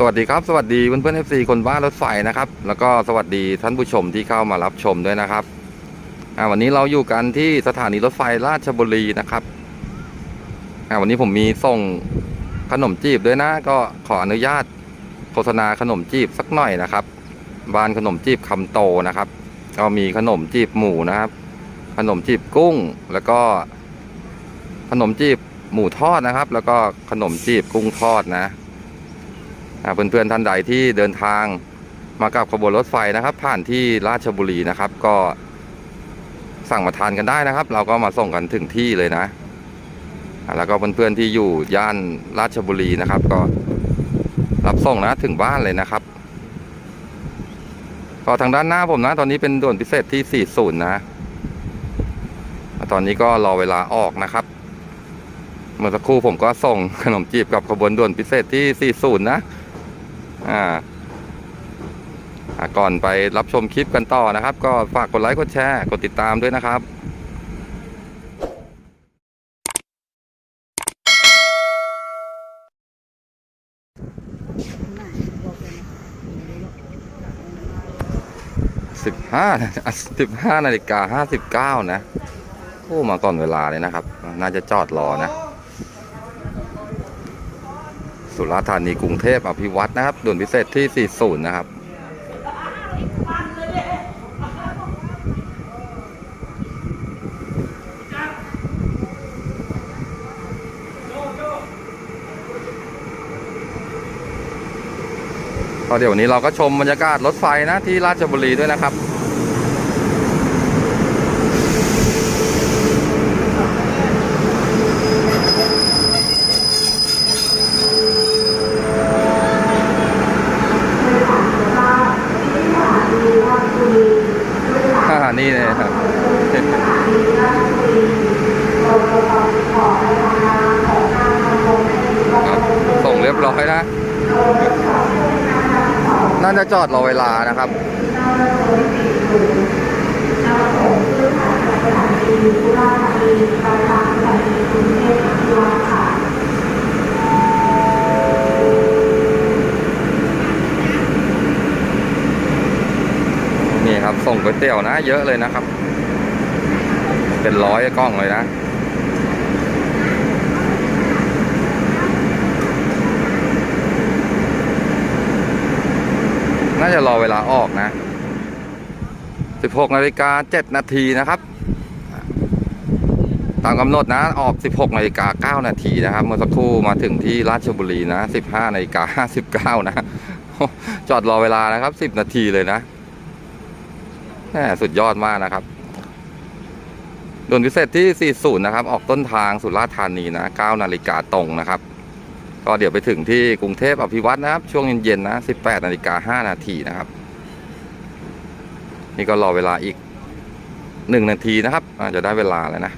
สวัสดีครับสวัสดีเพื่อนเพื่อนเอฟซีคนบ้านรถไฟนะครับ แล้วก็สวัสดีท่านผู้ชมที่เข้ามารับชมด้วยนะครับวันนี้เราอยู่กันที่สถานีรถไฟราชบุรีนะครับวันนี้ผมมีส่งขนมจีบด้วยนะ ก็ขออนุญาตโฆษณาขนมจีบสักหน่อยนะครับ บ้านขนมจีบคำโตนะครับ ก็มีขนมจีบหมูนะครับ ขนมจีบกุ้ง แล้วก็ขนมจีบหมูทอดนะครับ แล้วก็ขนมจีบกุ้งทอดนะ เพื่อนๆท่านใดที่เดินทางมากับขบวนรถไฟนะครับ ผ่านที่ราชบุรีนะครับ ก็สั่งมาทานกันได้นะครับ เราก็มาส่งกันถึงที่เลยนะ แล้วก็เพื่อนๆที่อยู่ย่านราชบุรีนะครับ ก็รับส่งนะถึงบ้านเลยนะครับ ก็ทางด้านหน้าผมนะ ตอนนี้เป็นด่วนพิเศษที่ 40 นะ ตอนนี้ก็รอเวลาออกนะครับ เมื่อสักครู่ผมก็ส่งขนมจีบกับขบวนด่วนพิเศษที่ 40 นะ อ่าก่อนไปรับชมคลิปกันต่อนะครับ ก็ฝากกดไลค์กดแชร์กดติดตามด้วยนะครับสิบห้าสิบห้านาฬิกาห้าสิบเก้านะโอ้มาก่อนเวลาเลยนะครับ น่าจะจอดรอนะ สุราษฎร์ธานีกรุงเทพอภิวัตนะครับด่วนพิเศษที่ 40 นะครับก็เดี๋ยววันนี้เราก็ชมบรรยากาศรถไฟนะที่ราชบุรีด้วยนะครับ อ่านี่เลยครับ ครับส่งเรียบร้อยนะ น่าจะจอดรอเวลานะครับ นี่ครับ ส่งก๋วย เยอะเลยนะครับ เป็นร้อยกล้องเลยนะน่าจะรอเวลาออกนะ 16นาฬิกา7นาทีนะครับ ตามกำหนดนะออก 16นาฬิกา9นาทีนะครับ เมื่อสักครู่มาถึงที่ราชบุรีนะ 15นาฬิกา59นะ จอดรอเวลานะครับ 10 นาทีเลยนะ สุดยอดมากนะครับด่วนพิเศษที่ 40 นะครับ ออกต้นทางสุราษฎร์ธานีนะ 9 นาฬิกาตรงนะครับ ก็เดี๋ยวไปถึงที่กรุงเทพอภิวัตนะครับ ช่วงเย็นๆนะ 18 นาฬิกา 5 นาทีนะครับ นี่ก็รอเวลาอีก 1 นาทีนะครับอาจจะได้เวลาแล้วนะ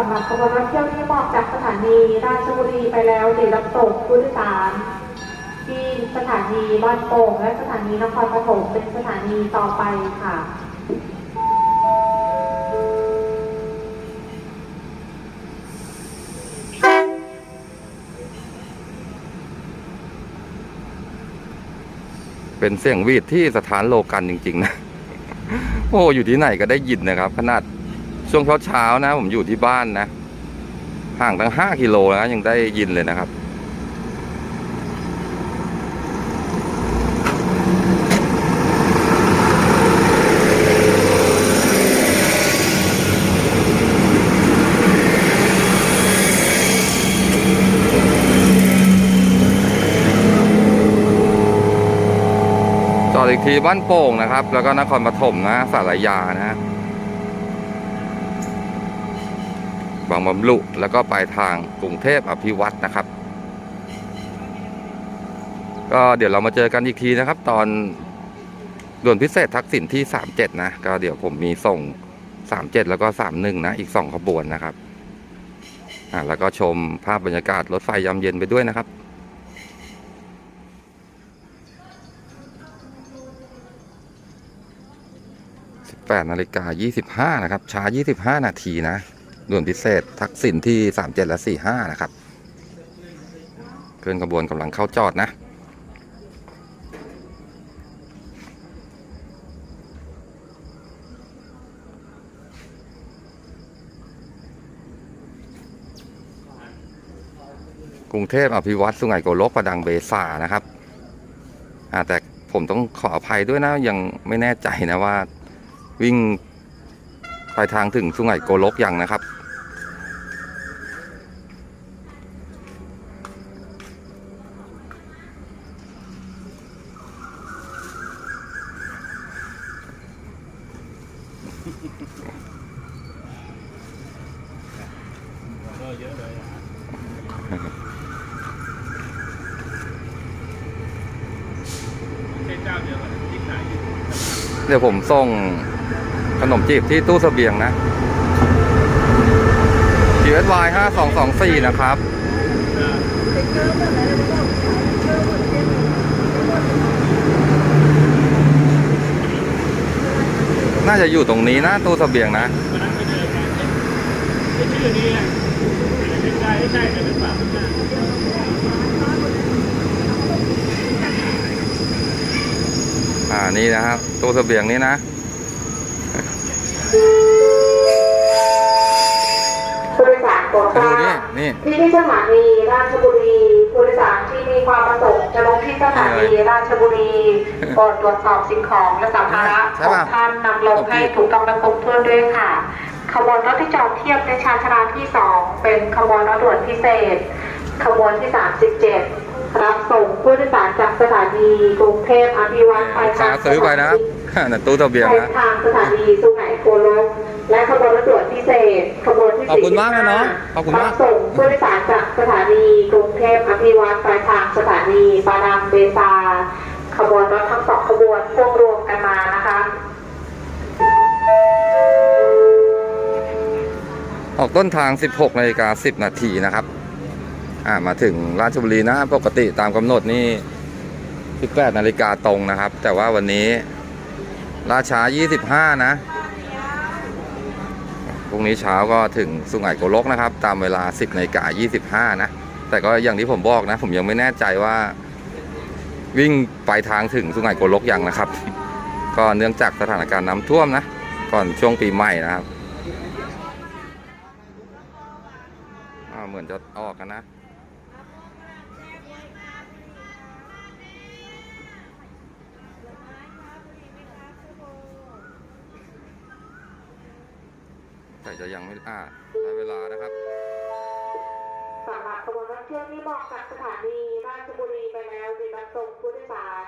สำหรับขบวนรถเที่ยวที่ออกจากสถานีราชบุรีไปแล้วเดี๋ยวรับส่งผู้โดยสารที่สถานีบ้านโป่งและสถานีนครปฐมเป็นสถานีต่อไปค่ะเป็นเสียงวีดที่สถานโลกันจริง ๆ นะ โอ้ อยู่ที่ไหนก็ได้ยินนะครับ ขนาด ช่วงเช้าๆนะ ผมอยู่ที่บ้านนะ ห่างตั้งห้ากิโลนะยังได้ยินเลยนะครับ จอดอีกทีบ้านโป่งนะครับ แล้วก็นครปฐมนะสารยานะฮะ บางบำรุแล้วก็ไปทางกรุงเทพอภิวัตนะครับ ก็เดี๋ยวเรามาเจอกันอีกทีนะครับ ตอนด่วนพิเศษทักษิณที่ 37 นะ ก็เดี๋ยวผมมีส่ง 37 แล้วก็ 31 นะ อีก 2 ขบวนนะครับอ่าแล้วก็ชมภาพบรรยากาศรถไฟยามเย็นไปด้วยนะครับ18นาฬิกา25นะครับช้า 25 นาทีนะ ด่วนพิเศษทักษิณที่สามเจ็ดและสี่ห้านะครับเคลื่อนขบวนกำลังเข้าจอดนะกรุงเทพอภิวัตสุไหงโกลกประดังเบซานะครับแต่ผมต้องขออภัยด้วยนะยังไม่แน่ใจนะว่าวิ่งไปทางถึงสุไหงโกลกยังนะครับ เยอะเลยใช่เจ้าเดียวกันที่ขายอยู่ เดี๋ยวผม ส่งขนมจีบที่ตู้สเสบียงนะ GSY 5224 นะครับ น่าจะอยู่ตรงนี้นะ ตู้สเสบียงนะชื่อนี้แหละใช่ใช่แต่เป็นปากไม่ใช่ อ่านี่นะครับตู้เสบียงนี้นะ ผู้โดยสารโปรดทดูราบนี่นี่ ที่ที่สถานีราชบุรีผู้โดยสารที่มีความประสงค์จะลงที่สถานีราชบุรีโปรดตรวจสอบสิ่งของและสัมภาระใช่ของป่ะท่านนำลงให้ถูกต้องและครบถ้วนด้วยค่ะขบวนรถที่จอดเทียบในชานชาลาที่ 2 เป็นขบวนรถด่วนพิเศษ ขบวนที่ 37 รับส่งผู้โดยสารจากสถานีกรุงเทพอภิวัตไปค้าซื้อไปนะครับนั่นตู้เสบียงไปนะทางสถานีสุไหงโกลกและขบวนรถด่วนพิเศษขบวนที่ขอบคุณมากนะน้องขอบคุณมากรับส่งผู้โดยสารจากสถานีกรุงเทพอภิวัตไปทางสถานีปาดังเบซาขบวนรถทั้งสองขบวนพ่วงรวมกันมานะคะออกต้นทาง 16นาฬิกา10 นาทีนะครับ อ่ามาถึงราชบุรีนะปกติตามกำหนดนี่18นาฬิกาตรงนะครับ แต่ว่าวันนี้ราช้า 25 นะพรุ่งนี้เช้าก็ถึงสุไหงโกลกนะครับ ตามเวลา 10นาฬิกา25 นะ แต่ก็อย่างที่ผมบอกนะ ผมยังไม่แน่ใจว่า วิ่งไปลายทางถึงสุไหงโกลกยังนะครับ ก็เนื่องจากสถานการณ์น้ำท่วมนะ ก่อนช่วงปีใหม่นะครับเหมือนจะออกกันนะ แต่จะยังไม่อ่าได้เวลานะครับสำหรับขบวนรถเที่ยวที่บอกจากสถานีราชบุรีไปแล้วจะรับส่งผู้โดยสาร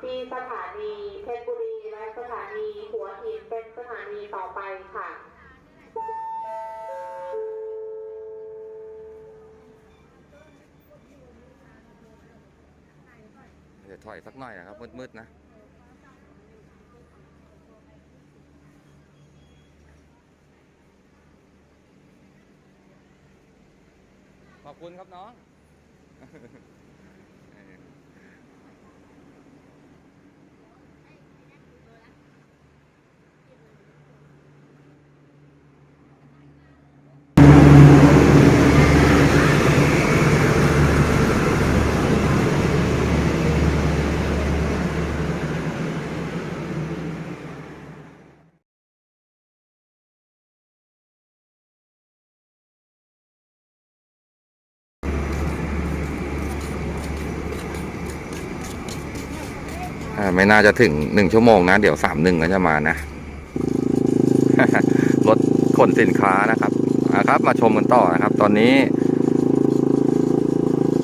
ที่สถานีเพชรบุรีและสถานีหัวหินเป็นสถานีต่อไปค่ะเดี๋ยวถอยสักหน่อยนะครับมืดๆนะ อบคุณครับน้อง ไม่น่าจะถึงหนึ่งชั่วโมงนะ เดี๋ยวสามหนึ่งก็จะมานะ รถขนสินค้านะครับอ่าครับ มาชมกันต่อนะครับ ตอนนี้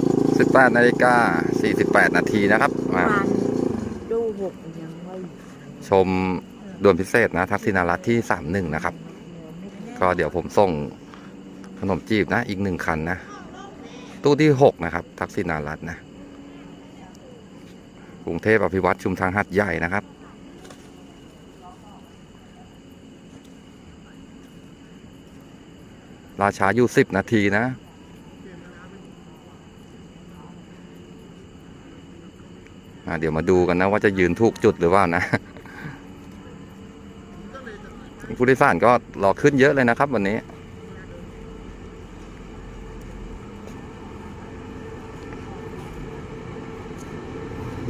18นาฬิกา48นาทีนะครับอ่าวันดูหกยังไม่ชมด่วนพิเศษนะ ทักษิณารัตที่31นะครับ ก็เดี๋ยวผมส่งขนมจีบนะ อีกหนึ่งคันนะ ตู้ที่6นะครับ ทักษิณารัตนะ กรุงเทพอภิวัตชุมทางหัดใหญ่นะครับ ราชาอยู่10นาทีนะอ่าเดี๋ยวมาดูกันนะว่าจะยืนถูกจุดหรือว่านะ ผู้โดยสารก็รอขึ้นเยอะเลยนะครับวันนี้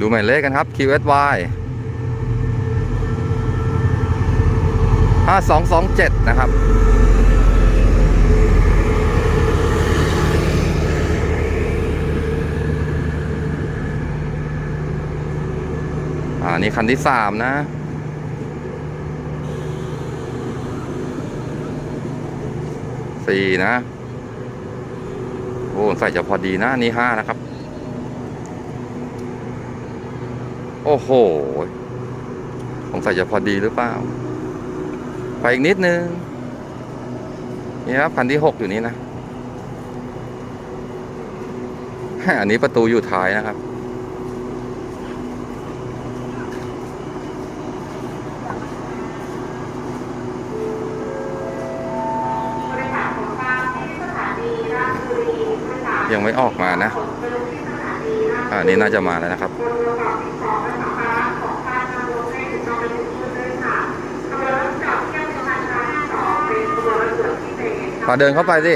ดูหมายเลขกันครับ QSY 5227 นะครับ อ่า นี่คันที่สามนะสี่นะ โอ้ ใส่จะพอดีนะ นี่ห้านะครับ โอ้โหสงสัยจะพอดีหรือเปล่า ไปอีกนิดนึง นี่ครับคันที่หกอยู่นี้นะ อันนี้ประตูอยู่ท้ายนะครับ ยังไม่ออกมานะไปลงที่สถานีราชอ่านี่น่าจะมาแล้วนะครับ พอเดินเข้าไปสิ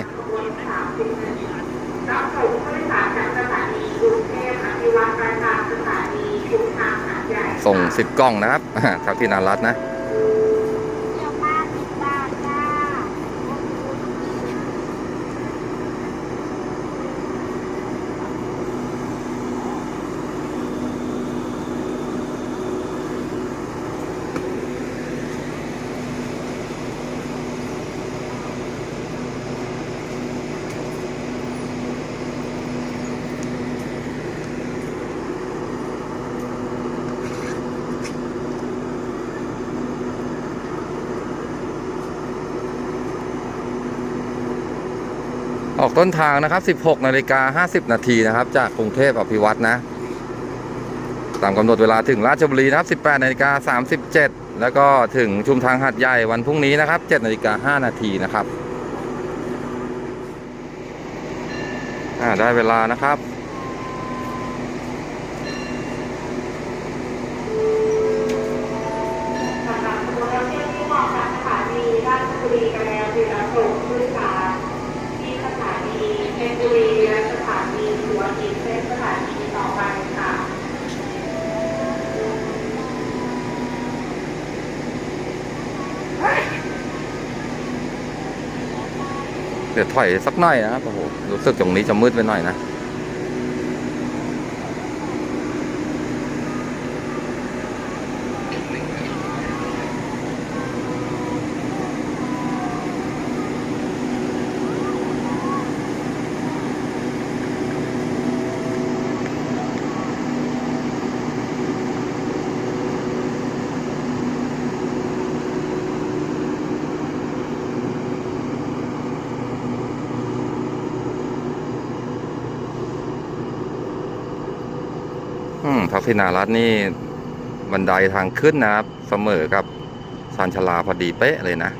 ส่งสิบกล้องนะครับทักที่นารัตนะ เดี๋ยวป้าติดบาทจ้า ออก ต้นทางนะครับ 16นาฬิกา50 นาทีนะครับ จากกรุงเทพอภิวัตรนะ ตามกำหนดเวลาถึงราชบุรีนะครับ 18นาฬิกา37 แล้วก็ถึงชุมทางหัดใหญ่วันพรุ่งนี้นะครับ7นาฬิกา5นาทีนะครับได้เวลานะครับ สำหรับขบวนรถเที่ยวที่ออกจากสถานีราชบุรีไปแล้วคือรับส่งผู้โดยสารที่สถานีเพชรบุรีและสถานีหัวหินเป็นสถานีต่อไปค่ะ เดี๋ยวถอยสักหน่อยนะครับโอ้โหรู้สึกตรงนี้จะมืดไปหน่อยนะ พิณารัตน์นี่บันไดทางขึ้นนะครับ เสมอกับชานชลาพอดีเป๊ะเลยนะ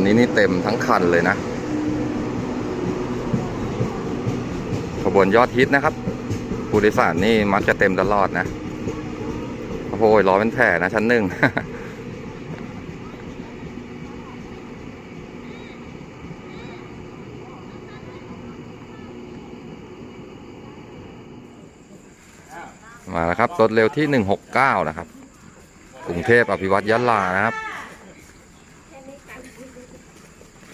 นนี้นี่เต็มทั้งคันเลยนะ ขบวนยอดฮิตนะครับผู้โดยสารนี่มักจะเต็มตลอดนะ โอ้โหล้อเป็นแผลนะ ชั้นหนึ่งมาแล้วครับรถเร็วที่ 169 นะครับ กรุงเทพอภิวัตยะลานะครับ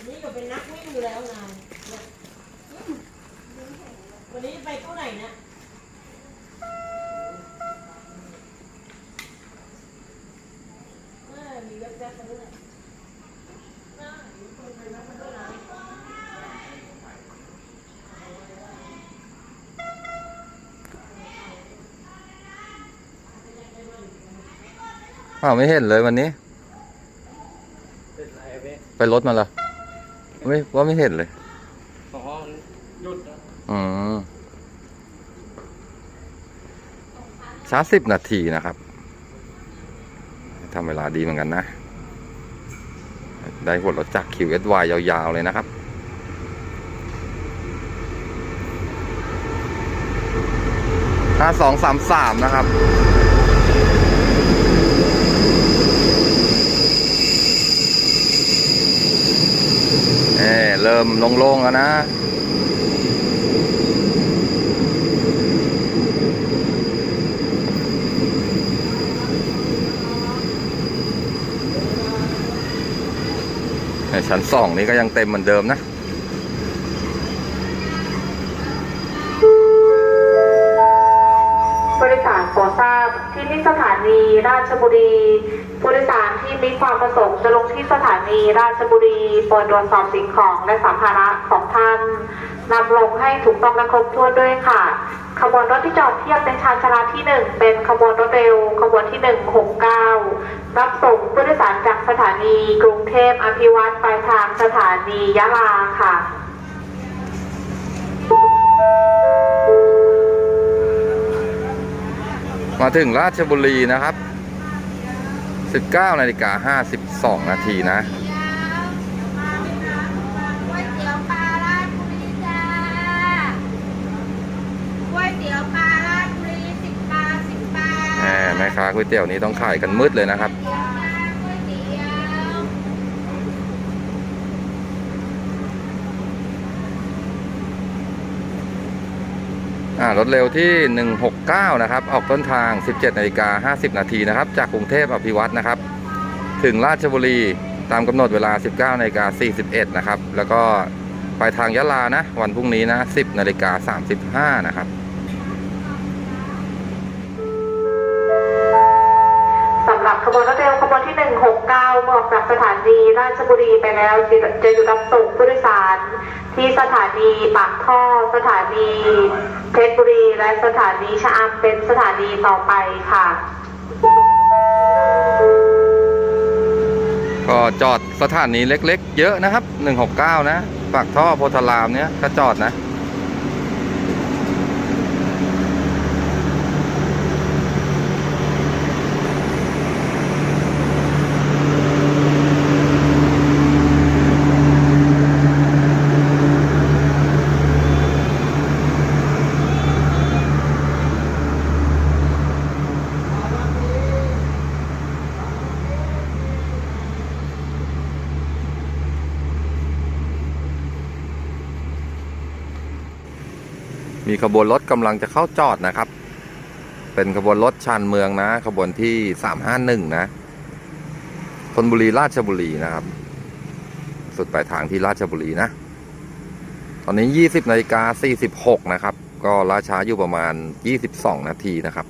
นี่ก็เป็นนักวิ่งอยู่แล้วนายวันนี้ไปเท่าไหร่นะเออมีแว๊บๆมาด้วยน่ามีคนไปแว๊บมาด้วยนะ อ้าวไม่เห็นเลยวันนี้ เป็นไรเว้ยไปรถมาเหรอไม่ว่าไม่เห็นเลยอ๋อหยุดนะอืมช้าสิบนาทีนะครับทำเวลาดีเหมือนกันนะ ได้หัวรถจักร QSY ยาวๆ เลยนะครับ ห้าสองสามสามนะครับ เริ่มโล่งๆแล้วนะชั้นสองนี้ก็ยังเต็มเหมือนเดิมนะผู้โดยสารโปรดทราบที่นี่สถานีราชบุรีที่มีความประ สงค์จะลงที่สถานีราชบุรีโปรดตรวจสอบสิ่งของและสัมภาระของท่านนำลงให้ถูกต้องและครบถ้วนด้วยค่ะ ขบวนรถที่จอดเทียบในชานชาลาที่หนึ่งเป็นขบวนรถเร็ว ขบวนที่หนึ่งหกเก้ารับส่งผู้โดยสารจากสถานีกรุงเทพอภิวัตรปลายทางสถานียะลาค่ะมาถึงราชบุรีนะครับ 19นาฬิกา52 นาทีนะก๋วยเตี๋ยวปลาราดบุรีจ้าก๋วยเตี๋ยวปลาราดบุรีสิบบาทสิบบาทแหมแม่ค้าก๋วยเตี๋ยวนี้ต้องขายกันมืดเลยนะครับ ก๋วยเตี๋ยวจ้าก๋วยเตี๋ยว อ่า รถเร็วที่ 169 นะครับ ออกต้นทาง 17นาฬิกา50 นาทีนะครับ จากกรุงเทพอภิวัตรนะครับ ถึงราชบุรีตามกำหนดเวลา 19นาฬิกา41 นะครับ แล้วก็ไปทางยะลานะ วันพรุ่งนี้นะ 10นาฬิกา35 นะครับสำหรับขบวนรถเร็วขบวนที่ 169เมื่อออกจากสถานีราชบุรีไปแล้วจะจะอยู่รับส่งผู้โดยสาร ที่สถานีปากท่อ สถานีเพชรบุรี และสถานีชะอำเป็นสถานีต่อไปค่ะ ก็จอดสถานีเล็กๆ เยอะนะครับ 169 นะ ปากท่อโพธารามเนี้ยก็จอดนะ มีขบวนรถกำลังจะเข้าจอดนะครับ เป็นขบวนรถชานเมืองนะ ขบวนที่351นะธนบุรีราชบุรีนะครับ สุดปลายทางที่ราชบุรีนะ ตอนนี้20นาฬิกา46นะครับ ก็ราช้าอยู่ประมาณ22นาทีนะครับ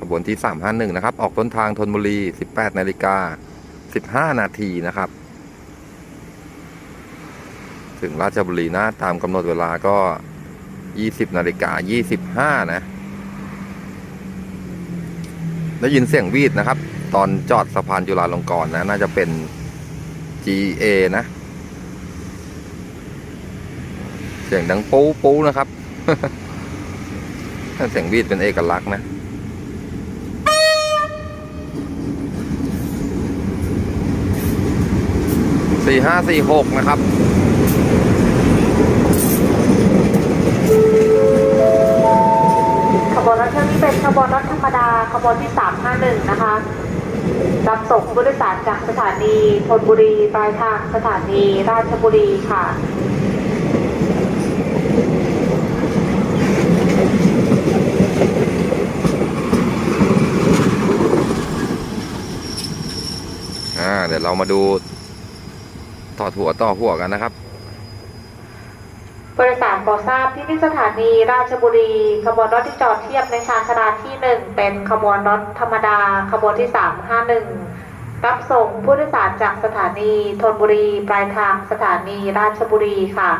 ขบวนที่ 351 นะครับ ออกต้นทางธนบุรี 18 นาฬิกา 15นาทีนะครับ ถึงราชบุรีนะ ตามกำหนดเวลาก็20นาฬิกา25นะ ได้ยินเสียงวีดนะครับ ตอนจอดสะพานจุฬาลงกรณ์นะ น่าจะเป็น GA นะ เสียงดังปูปูนะครับ เสียงวีดเป็นเอกลักษณ์นะ สี่ห้าสี่หกนะครับขบวนรถเที่ยวนี้เป็นขบวนรถธรรมดาขบวนที่ 351 นะคะรับส่งผู้โดยสารจากสถานีธนบุรีปลายทางสถานีราชบุรีค่ะอ่าเดี๋ยวเรามาดูต่ อดหัวต่อหัวกันนะครับผู้โดยสารโปรดทราบที่นี่สถานีราชบุรี ขบวนรถที่จอดเทียบในชานชาลาที่หนึ่งเป็นขบวนรถธรรมดา ขบวนที่351รับส่งผู้โดยสารจากสถานีธนบุรี ปลายทางสถานีราชบุรีค่ะ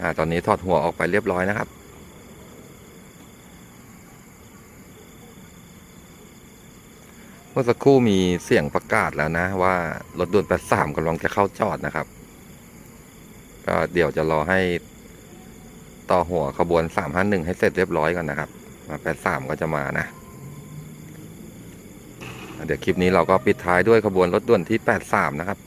อ่าตอนนี้ถอดหัวออกไปเรียบร้อยนะครับ เมื่อสักครู่มีเสียงประกาศแล้วนะว่ารถด่วนแปดสามกำลังจะเข้าจอดนะครับ ก็เดี๋ยวจะรอให้ต่อหัวขบวนสามห้าหนึ่งให้เสร็จเรียบร้อยก่อนนะครับมามก็จะมานะ เดี๋ยวคลิปนี้เราก็ปิดท้ายด้วยขบวนรถด่วนที่แปดสามนะครับ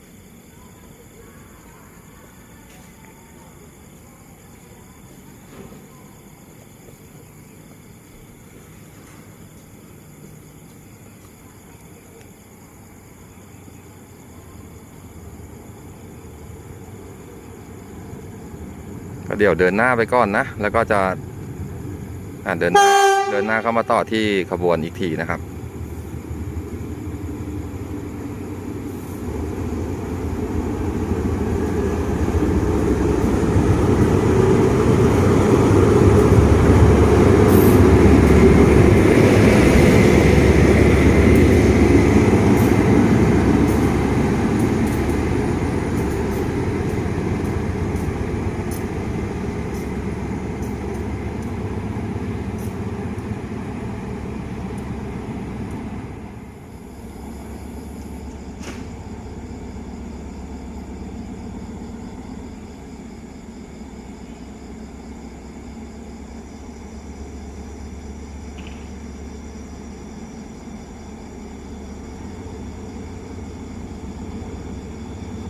เดี๋ยวเดินหน้าไปก่อนนะ แล้วก็จะ อ่าเดินหน้าเดินหน้าเข้ามาต่อที่ขบวนอีกทีนะครับ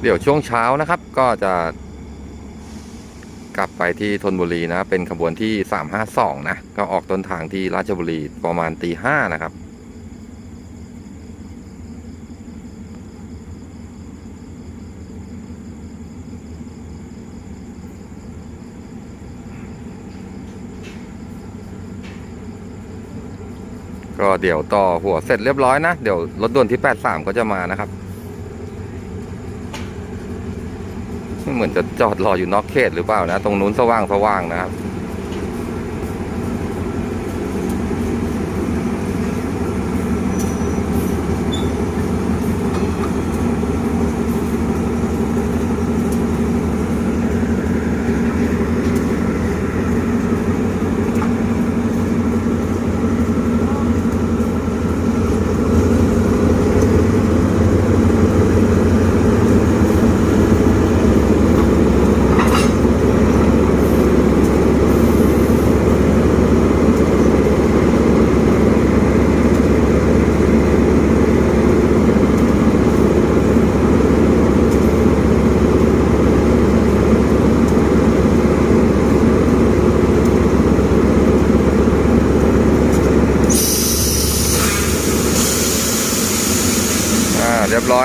ดี๋ยวช่วงเช้านะครับ ก็จะ กลับไปที่ธนบุรีนะ เป็นขบวนที่ 352 นะ ก็ออกต้นทางที่ราชบุรีประมาณตีห้านะครับก็เดี๋ยวต่อหัวเสร็จเรียบร้อยนะ เดี๋ยวรถด่วนที่ 83 ก็จะมานะครับ เหมือนจะจอดรออยู่นอกเขตหรือเปล่านะ ตรงนู้นสว่างสว่างนะครับ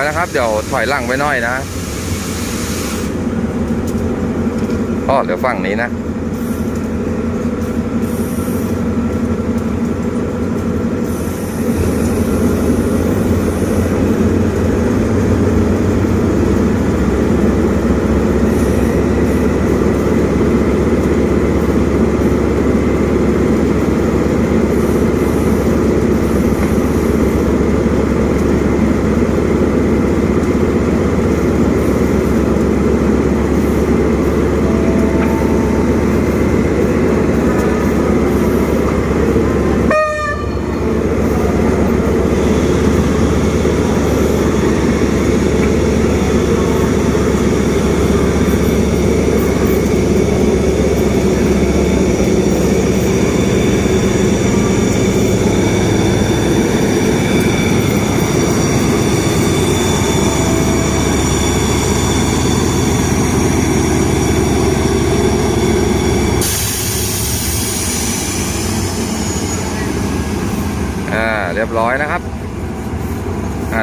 อยนะครับ เดี๋ยวถอยหลังไปหน่อยนะอ๋อเดี๋ยวฝั่งนี้นะ อ่าเรียบร้อยนะครับ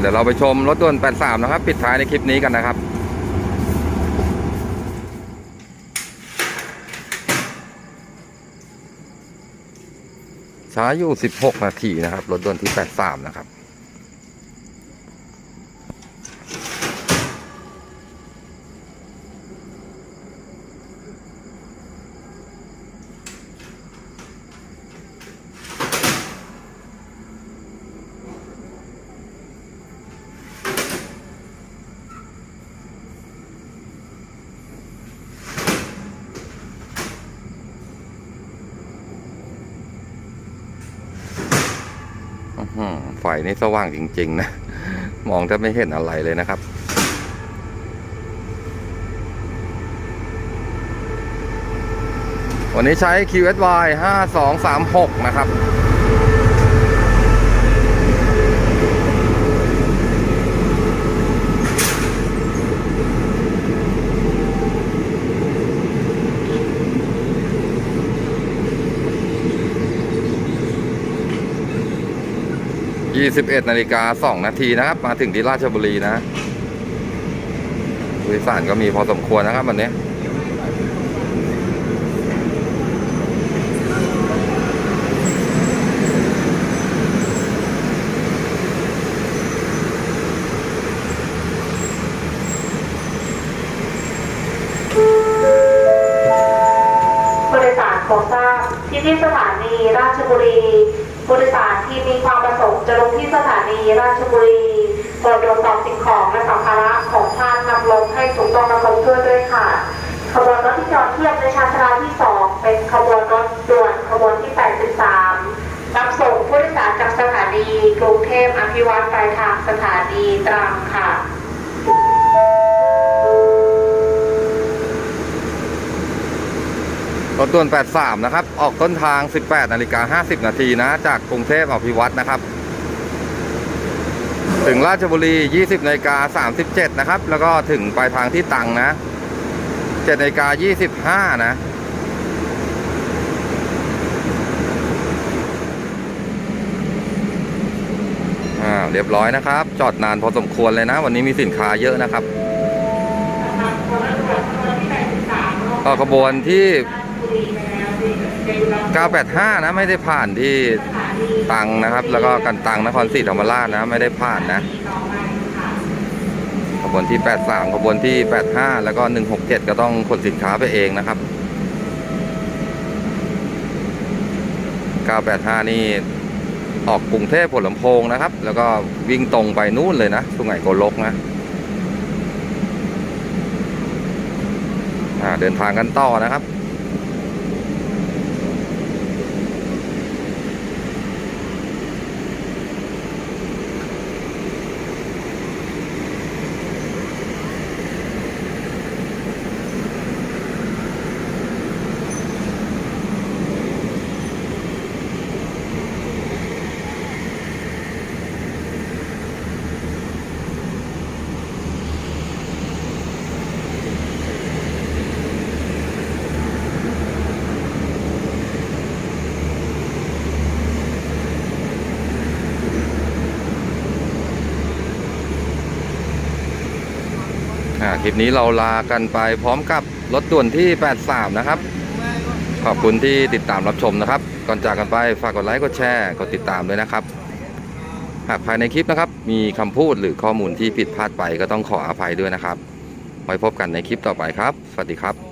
เดี๋ยวเราไปชมรถด่วน 83 นะครับ ปิดท้ายในคลิปนี้กันนะครับช้าอยู่ 16 นาทีนะครับ รถด่วนที่ 83 นะครับ ไฟนี่สว่างจริง ๆ นะ มองจะไม่เห็นอะไรเลยนะครับวันนี้ใช้ QSY 5236 นะครับ 21นาฬิกา2นาทีนะครับ มาถึงที่ราชบุรีนะผู้โดยสารก็มีพอสมควรนะครับวันนี้ผู้โดยสารโปรดทราบที่ที่สถานีราชบุรี ผู้โดยสารที่มีความประสงค์จะลงที่สถานีราชบุรีโปรดตรวจสอบสิ่งของและสัมภาระของท่านนำลงให้ถูกต้องและครบถ้วนด้วยค่ะ ขบวนรถที่จอดเทียบในชานชาลาที่ 2 เป็นขบวนรถด่วนขบวนที่ 83 รับส่งผู้โดยสารจากสถานีกรุงเทพอภิวัตปลายทางสถานีตรังค่ะ รถด่วน 83 นะครับ ออกต้นทาง 18นาฬิกา50 นาทีนะ จากกรุงเทพอภิวัตนะครับ ถึงราชบุรี 20นาฬิกา37 นะครับ แล้วก็ถึงปลายทางที่ตังนะ7นาฬิกา25 นะอ่าเรียบร้อยนะครับ จอดนานพอสมควรเลยนะ วันนี้มีสินค้าเยอะนะครับก็ขบวนที่ 985 นะไม่ได้ผ่านที่ตังนะครับ แล้วก็กันตังนครศรีธรรมราชนะไม่ได้ผ่านนะขบวนที่ 83 ขบวนที่ 85 แล้วก็ 167 ก็ต้องขนสินค้าไปเองนะครับ 985 นี่ออกกรุงเทพผลลำโพงนะครับ แล้วก็วิ่งตรงไปนู่นเลยนะสุไหงโกลกนะเดินทางกันต่อนะครับ คลิปนี้เราลากันไปพร้อมกับรถด่วนที่ 83 นะครับ ขอบคุณที่ติดตามรับชมนะครับ ก่อนจากกันไปฝากกดไลค์ กดแชร์ กดติดตามด้วยนะครับ หากภายในคลิปนะครับ มีคำพูดหรือข้อมูลที่ผิดพลาดไปก็ต้องขออภัยด้วยนะครับ ไว้พบกันในคลิปต่อไปครับ สวัสดีครับ